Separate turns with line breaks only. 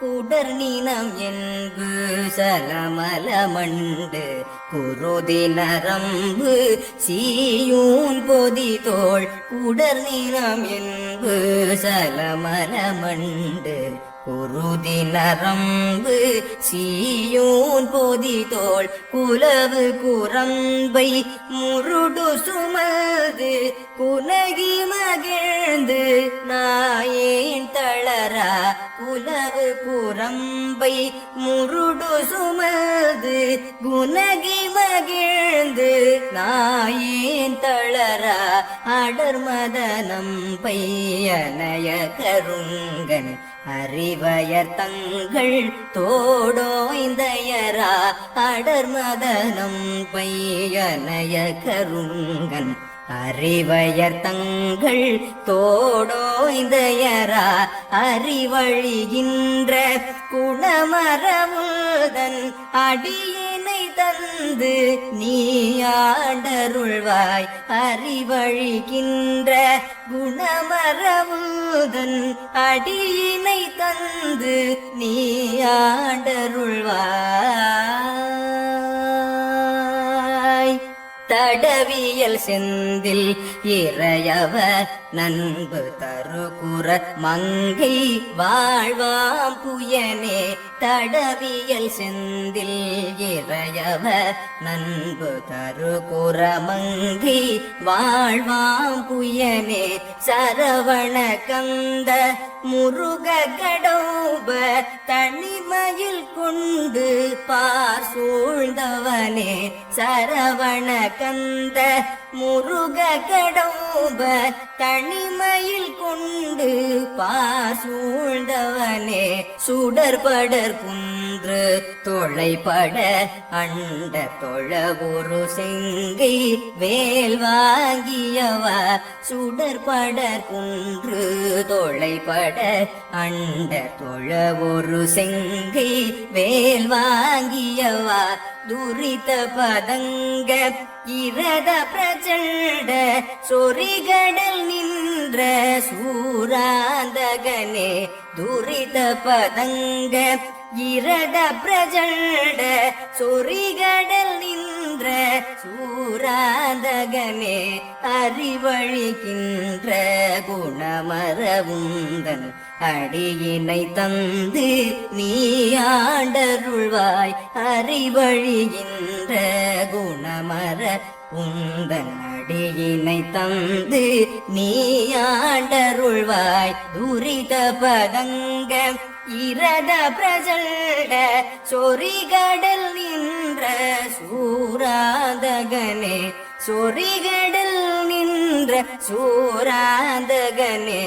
குடர் நீனம் என்பு சலமல மண்டு குருதி நரம்பு சீயூன் பொதி தோள் குடர் நீனம் என்பு சலமல மண்டு குருதி நரம்பு சீயூன் பொதி தோள் குலவு குரம்பை முருடு சுமது குலகி மகிழ்ந்து நாய தளரா குலவு குரம்பை முருடு சுமது குணகி மகிழ்ந்து நாயின் தளரா அடர் மதனம் பையனய கருங்கன் அறிவயர் தங்கள் தோடோய்ந்தயரா அடர் மதனம் பையனய கருங்கன் அறிவயர் தங்கள் தோடோய்ந்தயரா அறிவழிகின்ற குணமரவுதன் அடியினை தந்து நீயாண்டருள்வாய் அறிவழிகின்ற குணமரவுதன் அடியினை தந்து நீயாண்டருள்வாய் தடவியல் செந்தில் இறையவ நண்பு தருகுற மங்கை வாழ்வாம் புயனே. தடவியல் செந்தில் இறையவ நண்பு தருகுற மங்கை வாழ்வாம் புயனே. சரவண கந்த முருக கடோப தனிமயில் கொண்டு பார் சூழ்ந்தவனே. சரவண கந்த முருக கடோப தனிமயில் கொண்டு பார் சூழ்ந்தவனே. சுடர்படர் குன்று தொலைபட அண்ட தொழ ஒரு செங்கை வேல் வாங்கியவ. சுடர்படர் குன்று தொலைபட அண்ட தொழ ஒரு செங்கை வேல் வாங்கியவா. துரித பதங்க இரத பிரச்சண்ட சொரிகடல் நின்ற சூராந்தகனே துரித பதங்க இரத பிரஜண்ட சொரிகடல் நின்ற சூராந்தகனே அறிவழிக்கின்ற குணமரவுந்தன் அடியினை தந்து நீ ஆண்டருள்வாய். அறிவழிகின்ற குணமர உந்தன் அடியினை தந்து நீ ஆண்டருள்வாய். துரித பதங்க இரத பிரஜல்ட சொரிகடல் நின்ற சூராதகனே சொரிகடல் நின்ற சூராதகனே